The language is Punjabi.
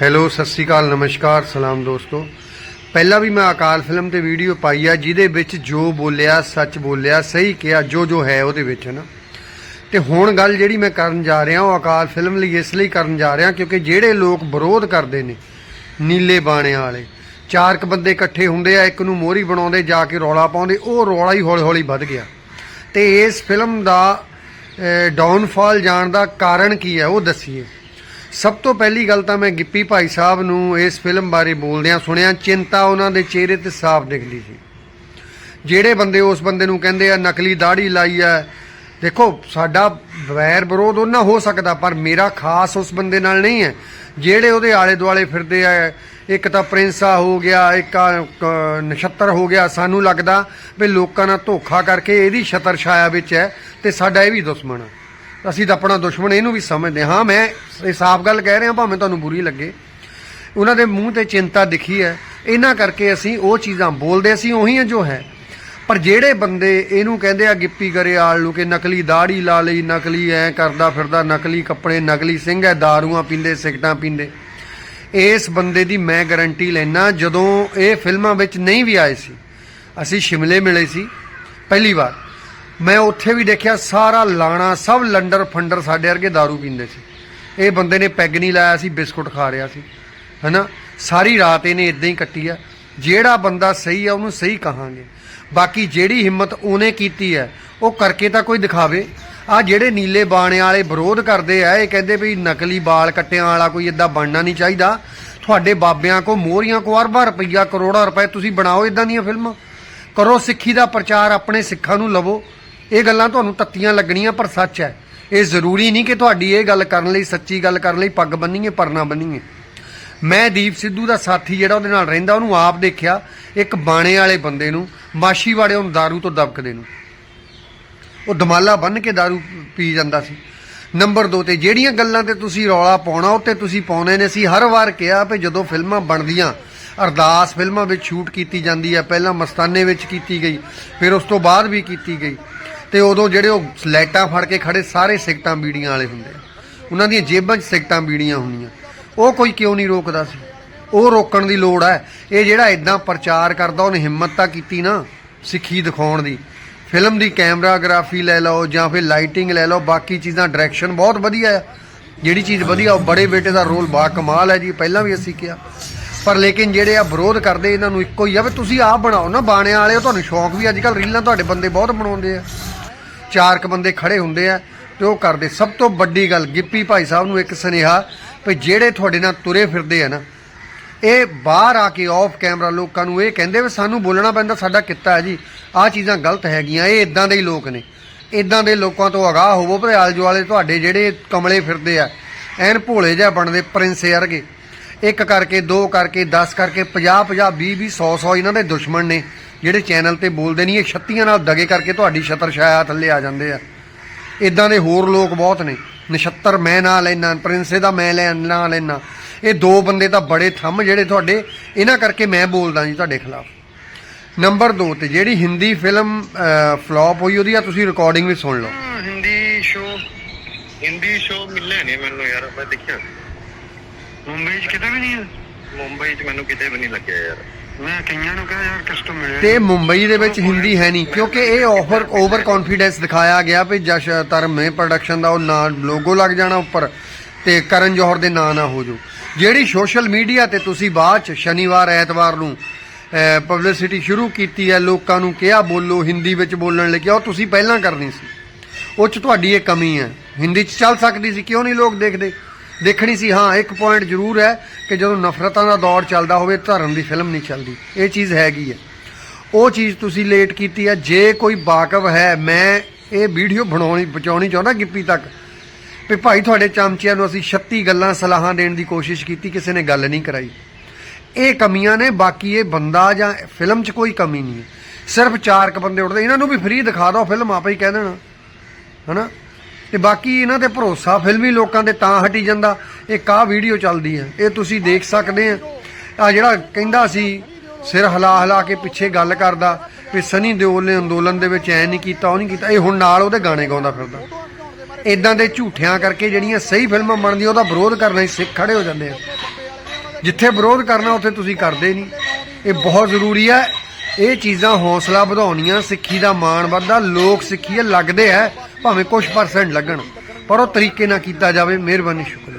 ਹੈਲੋ, ਸਤਿ ਸ਼੍ਰੀ ਅਕਾਲ, ਨਮਸਕਾਰ, ਸਲਾਮ ਦੋਸਤੋ। ਪਹਿਲਾਂ ਵੀ ਮੈਂ ਅਕਾਲ ਫਿਲਮ ਤੇ ਵੀਡੀਓ ਪਾਈ ਆ, ਜਿਹਦੇ ਵਿੱਚ ਜੋ ਬੋਲਿਆ, ਸੱਚ ਬੋਲਿਆ, ਸਹੀ ਕਿਹਾ, ਜੋ ਜੋ ਹੈ ਉਹਦੇ ਵਿੱਚ ਹੈ ਨਾ। ਤੇ ਹੁਣ ਗੱਲ ਜਿਹੜੀ ਮੈਂ ਕਰਨ ਜਾ ਰਿਹਾ, ਉਹ ਅਕਾਲ ਫਿਲਮ ਲਈ, ਇਸ ਲਈ ਕਰਨ ਜਾ ਰਿਹਾ, ਕਿਉਂਕਿ ਜਿਹੜੇ ਲੋਕ ਵਿਰੋਧ ਕਰਦੇ ਨੇ, ਨੀਲੇ ਬਾਣਿਆਂ ਵਾਲੇ ਚਾਰ ਕ ਬੰਦੇ ਇਕੱਠੇ ਹੁੰਦੇ ਆ, ਇੱਕ ਨੂੰ ਮੋਹਰੀ ਬਣਾਉਂਦੇ, ਜਾ ਕੇ ਰੌਲਾ ਪਾਉਂਦੇ, ਉਹ ਰੌਲਾ ਹੀ ਹੌਲੀ ਹੌਲੀ ਵੱਧ ਗਿਆ। ਤੇ ਇਸ ਫਿਲਮ ਦਾ ਡਾਊਨਫਾਲ ਜਾਣ ਦਾ ਕਾਰਨ ਕੀ ਹੈ, ਉਹ ਦੱਸੀਏ। ਸਭ ਤੋਂ ਪਹਿਲੀ ਗੱਲ ਤਾਂ ਮੈਂ ਗਿੱਪੀ ਭਾਈ ਸਾਹਿਬ ਨੂੰ ਇਸ ਫਿਲਮ ਬਾਰੇ ਬੋਲਦਿਆਂ ਸੁਣਿਆ, ਚਿੰਤਾ ਉਹਨਾਂ ਦੇ ਚਿਹਰੇ ਤੇ ਸਾਫ਼ ਦਿਖਦੀ ਸੀ। ਜਿਹੜੇ ਬੰਦੇ ਉਸ ਬੰਦੇ ਨੂੰ ਕਹਿੰਦੇ ਆ, ਨਕਲੀ ਦਾੜੀ ਲਾਈ ਆ, ਦੇਖੋ, ਸਾਡਾ ਵੈਰ ਵਿਰੋਧ ਉਹਨਾਂ ਹੋ ਸਕਦਾ, ਪਰ ਮੇਰਾ ਖਾਸ ਉਸ ਬੰਦੇ ਨਾਲ ਨਹੀਂ ਹੈ। ਜਿਹੜੇ ਉਹਦੇ ਆਲੇ ਦੁਆਲੇ ਫਿਰਦੇ ਆ, ਇੱਕ ਤਾਂ ਪ੍ਰਿੰਸਾ ਹੋ ਗਿਆ, ਇੱਕ ਨਛੱਤਰ ਹੋ ਗਿਆ, ਸਾਨੂੰ ਲੱਗਦਾ ਵੀ ਲੋਕਾਂ ਨਾਲ ਧੋਖਾ ਕਰਕੇ ਇਹਦੀ ਛਤਰ ਛਾਇਆ ਵਿੱਚ ਹੈ ਤੇ ਸਾਡਾ ਇਹ ਵੀ ਦੁਸ਼ਮਣ ਆ। ਅਸੀਂ ਤਾਂ ਆਪਣਾ ਦੁਸ਼ਮਣ ਇਹਨੂੰ ਵੀ ਸਮਝਦੇ ਹਾਂ। ਮੈਂ ਇਹ ਸਾਫ਼ ਗੱਲ ਕਹਿ ਰਿਹਾ, ਭਾਵੇਂ ਤੁਹਾਨੂੰ ਬੁਰੀ ਲੱਗੇ। ਉਹਨਾਂ ਦੇ ਮੂੰਹ ਤੇ ਚਿੰਤਾ ਦਿਖੀ ਹੈ। ਇਹਨਾਂ ਕਰਕੇ ਅਸੀਂ ਉਹ ਚੀਜ਼ਾਂ ਬੋਲਦੇ, ਅਸੀਂ ਉਹੀ ਹਾਂ ਜੋ ਹੈ। ਪਰ ਜਿਹੜੇ ਬੰਦੇ ਇਹਨੂੰ ਕਹਿੰਦੇ ਆ, ਗਿੱਪੀ ਗਰੇਵਾਲ ਨੂੰ ਕਿ ਨਕਲੀ ਦਾੜੀ ਲਾ ਲਈ, ਨਕਲੀ ਐ ਕਰਦਾ ਫਿਰਦਾ, ਨਕਲੀ ਕੱਪੜੇ, ਨਕਲੀ ਸਿੰਘ ਹੈ, ਦਾਰੂਆਂ ਪੀਂਦੇ ਸਿਗਟਾਂ ਪੀਂਦੇ। ਇਸ ਬੰਦੇ ਦੀ ਮੈਂ ਗਾਰੰਟੀ ਲੈਣਾ ਜਦੋਂ ਇਹ ਫਿਲਮਾਂ ਵਿੱਚ ਨਹੀਂ ਵੀ ਆਏ ਸੀ, ਅਸੀਂ ਸ਼ਿਮਲੇ ਮਿਲੇ ਸੀ, ਪਹਿਲੀ ਵਾਰ। ਮੈਂ ਉੱਥੇ ਵੀ ਦੇਖਿਆ ਸਾਰਾ ਲਾਣਾ, ਸਭ ਲੰਡਰ ਫੰਡਰ ਸਾਡੇ ਵਰਗੇ दारू ਪੀਂਦੇ ਸੀ। ਇਹ ਬੰਦੇ ਨੇ ਪੈਗ ਨਹੀਂ ਲਾਇਆ ਸੀ, ਬਿਸਕੁਟ ਖਾ ਰਿਹਾ ਸੀ, ਹੈਨਾ? ਸਾਰੀ ਰਾਤ ਇਹਨੇ ਇਦਾਂ ਹੀ ਕੱਟੀ ਆ। ਜਿਹੜਾ ਬੰਦਾ ਸਹੀ ਆ, ਉਹਨੂੰ ਸਹੀ ਕਹਾਂਗੇ। ਬਾਕੀ ਜਿਹੜੀ ਹਿੰਮਤ ਉਹਨੇ ਕੀਤੀ ਹੈ ਉਹ ਕਰਕੇ ਤਾਂ ਕੋਈ ਦਿਖਾਵੇ। ਆ ਜਿਹੜੇ ਨੀਲੇ ਬਾਣੇ ਵਾਲੇ ਵਿਰੋਧ ਕਰਦੇ ਆ, ਇਹ ਕਹਿੰਦੇ ਵੀ ਨਕਲੀ ਬਾਲ ਕੱਟਿਆਂ ਵਾਲਾ ਕੋਈ ਇਦਾਂ ਬਣਨਾ ਨਹੀਂ ਚਾਹੀਦਾ। ਤੁਹਾਡੇ ਬਾਬਿਆਂ ਕੋ ਮੋਹਰੀਆਂ ਕੋ ਅਰਬਾਂ ਰੁਪਈਆ, ਕਰੋੜਾਂ ਰੁਪਏ ਤੁਸੀਂ ਬਣਾਓ ਇਦਾਂ ਦੀਆਂ ਫਿਲਮਾਂ। ਕਰੋ ਸਿੱਖੀ ਦਾ ਪ੍ਰਚਾਰ, ਆਪਣੇ ਸਿੱਖਾਂ ਨੂੰ ਲਵੋ। ਇਹ ਗੱਲਾਂ ਤੁਹਾਨੂੰ ਤੱਤੀਆਂ ਲੱਗਣੀਆਂ ਪਰ ਸੱਚ ਹੈ ਇਹ ਜ਼ਰੂਰੀ ਨਹੀਂ ਕਿ ਤੁਹਾਡੀ ਇਹ ਗੱਲ ਕਰਨ ਲਈ ਸੱਚੀ ਗੱਲ ਕਰਨ ਲਈ ਪੱਗ ਬੰਨੀਏ ਪਰਨਾ ਬੰਨੀਏ ਮੈਂ ਦੀਪ ਸਿੱਧੂ ਦਾ ਸਾਥੀ ਜਿਹੜਾ ਉਹਦੇ ਨਾਲ ਰਹਿੰਦਾ ਉਹਨੂੰ ਆਪ ਦੇਖਿਆ ਇੱਕ ਬਾਣੇ ਵਾਲੇ ਬੰਦੇ ਨੂੰ ਮਾਸ਼ੀਵਾੜੇ ਉਹਨੂੰ दारू ਤੋਂ ਦਬਕਦੇ ਨੂੰ ਉਹ ਦਮਾਲਾ ਬੰਨ ਕੇ दारू ਪੀ ਜਾਂਦਾ ਸੀ ਨੰਬਰ 2 ਤੇ ਜਿਹੜੀਆਂ ਗੱਲਾਂ ਤੇ ਤੁਸੀਂ ਰੌਲਾ ਪਾਉਣਾ ਉਹ ਤੇ ਤੁਸੀਂ ਪਾਉਣੇ ਨੇ ਸੀ ਹਰ ਵਾਰ ਕਿਹਾ ਵੀ ਜਦੋਂ ਫਿਲਮਾਂ ਬਣਦੀਆਂ ਅਰਦਾਸ ਫਿਲਮਾਂ ਵਿੱਚ ਸ਼ੂਟ ਕੀਤੀ ਜਾਂਦੀ ਹੈ ਪਹਿਲਾਂ ਮਸਤਾਨੇ ਵਿੱਚ ਕੀਤੀ ਗਈ ਫਿਰ ਉਸ ਤੋਂ ਬਾਅਦ ਵੀ ਕੀਤੀ ਗਈ ਤੇ ਉਦੋਂ ਜਿਹੜੇ ਉਹ ਲਾਈਟਾਂ ਫੜ ਕੇ ਖੜੇ ਸਾਰੇ ਸਿਗਟਾਂ ਬੀੜੀਆਂ ਵਾਲੇ ਹੁੰਦੇ ਉਹਨਾਂ ਦੀਆਂ ਜੇਬਾਂ 'ਚ ਸਿਗਟਾਂ ਬੀੜੀਆਂ ਹੁੰਦੀਆਂ। ਉਹ ਕੋਈ ਕਿਉਂ ਨਹੀਂ ਰੋਕਦਾ ਸੀ? ਉਹ ਰੋਕਣ ਦੀ ਲੋੜ ਹੈ। ਇਹ ਜਿਹੜਾ ਇਦਾਂ ਪ੍ਰਚਾਰ ਕਰਦਾ, ਉਹਨੇ ਹਿੰਮਤ ਤਾਂ ਕੀਤੀ ਨਾ ਸਿੱਖੀ ਦਿਖਾਉਣ ਦੀ। ਫਿਲਮ ਦੀ ਕੈਮਰਾਗ੍ਰਾਫੀ ਲੈ ਲਓ ਜਾਂ ਫਿਰ ਲਾਈਟਿੰਗ ਲੈ ਲਓ, ਬਾਕੀ ਚੀਜ਼ਾਂ ਡਾਇਰੈਕਸ਼ਨ ਬਹੁਤ ਵਧੀਆ ਹੈ ਜਿਹੜੀ ਚੀਜ਼ ਵਧੀਆ, ਉਹ ਬੜੇ ਬੇਟੇ ਦਾ ਰੋਲ ਬਾ ਕਮਾਲ ਹੈ ਜੀ ਪਹਿਲਾਂ ਵੀ ਅਸੀਂ ਕਿਹਾ। ਪਰ ਲੇਕਿਨ ਜਿਹੜੇ ਆ ਵਿਰੋਧ ਕਰਦੇ, ਇਹਨਾਂ ਨੂੰ ਇੱਕੋ ਹੀ ਆ ਵੀ ਤੁਸੀਂ ਆਪ ਬਣਾਓ ਨਾ, ਬਾਣਿਆਂ ਵਾਲੇ ਤੁਹਾਨੂੰ ਸ਼ੌਂਕ ਵੀ ਅੱਜ ਕੱਲ ਰੀਲਾਂ ਤੁਹਾਡੇ ਬੰਦੇ ਬਹੁਤ ਬਣਾਉਂਦੇ ਆ। ਚਾਰ ਕ ਬੰਦੇ ਖੜੇ ਹੁੰਦੇ ਆ ਤੇ ਉਹ ਕਰਦੇ। ਸਭ ਤੋਂ ਵੱਡੀ ਗੱਲ ਗਿੱਪੀ ਭਾਈ ਸਾਹਿਬ ਨੂੰ ਇੱਕ ਸੁਨੇਹਾ ਵੀ ਜਿਹੜੇ ਤੁਹਾਡੇ ਨਾਲ ਤੁਰੇ ਫਿਰਦੇ ਆ ਨਾ, ਇਹ ਬਾਹਰ ਆ ਕੇ ਆਫ ਕੈਮਰਾ ਲੋਕਾਂ ਨੂੰ ਇਹ ਕਹਿੰਦੇ ਵੀ ਸਾਨੂੰ ਬੋਲਣਾ ਪੈਂਦਾ, ਸਾਡਾ ਕਿੱਤਾ ਹੈ ਜੀ, ਆਹ ਚੀਜ਼ਾਂ ਗਲਤ ਹੈਗੀਆਂ, ਇਹ ਇਦਾਂ ਦੇ ਹੀ ਲੋਕ ਨੇ। ਇਦਾਂ ਦੇ ਲੋਕਾਂ ਤੋਂ ਅਗਾਹ ਹੋਵੋ ਭਰੇ ਆਲੇ ਦੁਆਲੇ ਤੁਹਾਡੇ ਜਿਹੜੇ ਕਮਲੇ ਫਿਰਦੇ ਆ, ਐਨ ਭੋਲੇ ਜਿਹਾ ਬਣਦੇ ਪ੍ਰਿੰਸ ਵਰਗੇ। ਇੱਕ ਕਰਕੇ, ਦੋ ਕਰਕੇ 10 ਕਰਕੇ 50 50 20 20 100 100 ਇਹਨਾਂ ਦੇ ਦੁਸ਼ਮਣ ਨੇ। ਜਿਹੜੇ ਚੈਨਲ ਤੇ ਬੋਲਦੇ ਨਹੀਂ ਇਹ ਛੱਤੀਆਂ ਨਾਲ ਦਗੇ ਕਰਕੇ ਤੁਹਾਡੀ ਛਤਰ ਛਾਇਆ ਥੱਲੇ ਆ ਜਾਂਦੇ ਆ। ਇਦਾਂ ਦੇ ਹੋਰ ਲੋਕ ਬਹੁਤ ਨੇ। ਨਛੱਤਰ ਮੈਂ ਨਾ ਲੈਣਾ ਪ੍ਰਿੰਸੇ ਦਾ ਮੈਂ ਲੈ ਨਾ ਲੈਣਾ ਇਹ ਦੋ ਬੰਦੇ ਤਾਂ ਬੜੇ ਥੰਮ ਜਿਹੜੇ ਤੁਹਾਡੇ ਇਹਨਾਂ ਕਰਕੇ ਮੈਂ ਬੋਲਦਾ ਜੀ ਤੁਹਾਡੇ ਖਿਲਾਫ। ਨੰਬਰ 2 ਤੇ ਜਿਹੜੀ ਹਿੰਦੀ ਫਿਲਮ ਫਲॉप ਹੋਈ ਉਹਦੀ ਆ ਤੁਸੀਂ ਰਿਕਾਰਡਿੰਗ ਵੀ ਸੁਣ ਲਓ। ਹਿੰਦੀ ਸ਼ੋ ਹਿੰਦੀ ਸ਼ੋ ਮਿਲੇ ਨਹੀਂ ਮੈਨੂੰ ਯਾਰ ਮੈਂ ਦੇਖਿਆ। ਮੁੰਬਈ 'ਚ ਕਿਤੇ ਵੀ ਨਹੀਂ ਮੁੰਬਈ 'ਚ ਮੈਨੂੰ ਕਿਤੇ ਵੀ ਨਹੀਂ ਲੱਗਿਆ ਯਾਰ। ਮੈਂ ਕਈਆਂ ਨੂੰ ਕਿਹਾ ਯਾਰ ਕਸਟਮ ਮਿਲਿਆ ਤੇ ਮੁੰਬਈ ਦੇ ਵਿੱਚ ਹਿੰਦੀ ਹੈ ਨਹੀਂ ਕਿਉਂਕਿ ਇਹ ਓਵਰ ਓਵਰ ਕੌਨਫੀਡੈਂਸ ਦਿਖਾਇਆ ਗਿਆ ਵੀ ਜਸ਼ ਧਰਮੇ ਪ੍ਰੋਡਕਸ਼ਨ ਦਾ ਉਹ ਨਾਂ ਲੋਗੋ ਲੱਗ ਜਾਣਾ ਉੱਪਰ ਤੇ ਕਰਨ ਜੋਹਰ ਦੇ ਨਾਂ ਨਾ ਹੋ ਜੋ ਜਿਹੜੀ ਸੋਸ਼ਲ ਮੀਡੀਆ ਤੇ ਤੁਸੀਂ ਬਾਅਦ ਚ ਸ਼ਨੀਵਾਰ ਐਤਵਾਰ ਨੂੰ ਪਬਲਿਸਿਟੀ ਸ਼ੁਰੂ ਕੀਤੀ ਹੈ ਲੋਕਾਂ ਨੂੰ ਕਿਹਾ ਬੋਲੋ ਹਿੰਦੀ ਵਿੱਚ ਬੋਲਣ ਲਈ ਕਿਹਾ ਉਹ ਤੁਸੀਂ ਪਹਿਲਾਂ ਕਰਨੀ ਸੀ। ਉਹ ਚ ਤੁਹਾਡੀ ਇਹ ਕਮੀ ਹੈ। ਹਿੰਦੀ ਚ ਚੱਲ ਸਕਦੀ ਸੀ ਕਿਉਂ ਨਹੀਂ ਲੋਕ ਦੇਖਦੇ? ਦੇਖਣੀ ਸੀ, ਹਾਂ, ਇੱਕ ਪੁਆਇੰਟ ਜ਼ਰੂਰ ਹੈ ਕਿ ਜਦੋਂ ਨਫ਼ਰਤਾਂ ਦਾ ਦੌਰ ਚੱਲਦਾ ਹੋਵੇ, ਧਰਮ ਦੀ ਫਿਲਮ ਨਹੀਂ ਚੱਲਦੀ। ਇਹ ਚੀਜ਼ ਹੈਗੀ ਹੈ। ਉਹ ਚੀਜ਼ ਤੁਸੀਂ ਲੇਟ ਕੀਤੀ ਹੈ। ਜੇ ਕੋਈ ਵਾਕਫ ਹੈ, ਮੈਂ ਇਹ ਵੀਡੀਓ ਬਣਾਉਣੀ, ਪਹੁੰਚਾਉਣੀ ਚਾਹੁੰਦਾ ਗਿੱਪੀ ਤੱਕ ਵੀ ਭਾਈ ਤੁਹਾਡੇ ਚਮਚਿਆਂ ਨੂੰ ਅਸੀਂ 36 ਗੱਲਾਂ ਸਲਾਹਾਂ ਦੇਣ ਦੀ ਕੋਸ਼ਿਸ਼ ਕੀਤੀ, ਕਿਸੇ ਨੇ ਗੱਲ ਨਹੀਂ ਕਰਾਈ। ਇਹ ਕਮੀਆਂ ਨੇ, ਬਾਕੀ ਇਹ ਬੰਦਾ ਜਾਂ ਫਿਲਮ 'ਚ ਕੋਈ ਕਮੀ ਨਹੀਂ ਹੈ। ਸਿਰਫ ਚਾਰ ਕ ਬੰਦੇ ਉੱਠਦੇ, ਇਹਨਾਂ ਨੂੰ ਵੀ ਫ੍ਰੀ ਦਿਖਾ ਦਿਓ ਫਿਲਮ ਆਪੇ ਹੀ ਕਹਿ ਦੇਣਾ। ਹਨਾ? ਤੇ ਬਾਕੀ ਇਹਨਾਂ ਤੇ ਭਰੋਸਾ ਫਿਲਮੀ ਲੋਕਾਂ ਦੇ ਤਾਂ ਹਟੀ ਜਾਂਦਾ। ਇਹ ਆਹ ਵੀਡੀਓ ਚੱਲਦੀ ਹੈ। ਇਹ ਤੁਸੀਂ ਦੇਖ ਸਕਦੇ ਆ ਆ ਜਿਹੜਾ ਕਹਿੰਦਾ ਸੀ, ਸਿਰ ਹਿਲਾ ਹਿਲਾ ਕੇ ਪਿੱਛੇ ਗੱਲ ਕਰਦਾ, ਵੀ ਸਨੀ ਦਿਓਲ ਨੇ ਅੰਦੋਲਨ ਦੇ ਵਿੱਚ ਐ ਨਹੀਂ ਕੀਤਾ, ਉਹ ਨਹੀਂ ਕੀਤਾ। ਇਹ ਹੁਣ ਨਾਲ ਉਹਦੇ ਗਾਣੇ ਗਾਉਂਦਾ ਫਿਰਦਾ। ਇਦਾਂ ਦੇ ਝੂਠਿਆਂ ਕਰਕੇ ਜਿਹੜੀਆਂ ਸਹੀ ਫਿਲਮਾਂ ਬਣਦੀਆਂ ਉਹਦਾ ਵਿਰੋਧ ਕਰਨਾ ਹੀ ਸਿੱਖ ਖੜੇ ਹੋ ਜਾਂਦੇ ਆ। ਜਿੱਥੇ ਵਿਰੋਧ ਕਰਨਾ, ਉੱਥੇ ਤੁਸੀਂ ਕਰਦੇ ਨਹੀਂ। ਇਹ ਬਹੁਤ ਜ਼ਰੂਰੀ ਹੈ। ਇਹ ਚੀਜ਼ਾਂ ਹੌਸਲਾ ਵਧਾਉਣੀਆਂ, ਸਿੱਖੀ ਦਾ ਮਾਣ ਵੱਧਦਾ। ਲੋਕ ਸਿੱਖੀ ਲੱਗਦੇ ਹੈ। ਭਾਵੇਂ ਕੁਝ ਪਰਸੈਂਟ ਲੱਗਣ ਪਰ ਉਹ ਤਰੀਕੇ ਨਾਲ ਕੀਤਾ ਜਾਵੇ ਮਿਹਰਬਾਨੀ ਸ਼ੁਕਰੀਆ।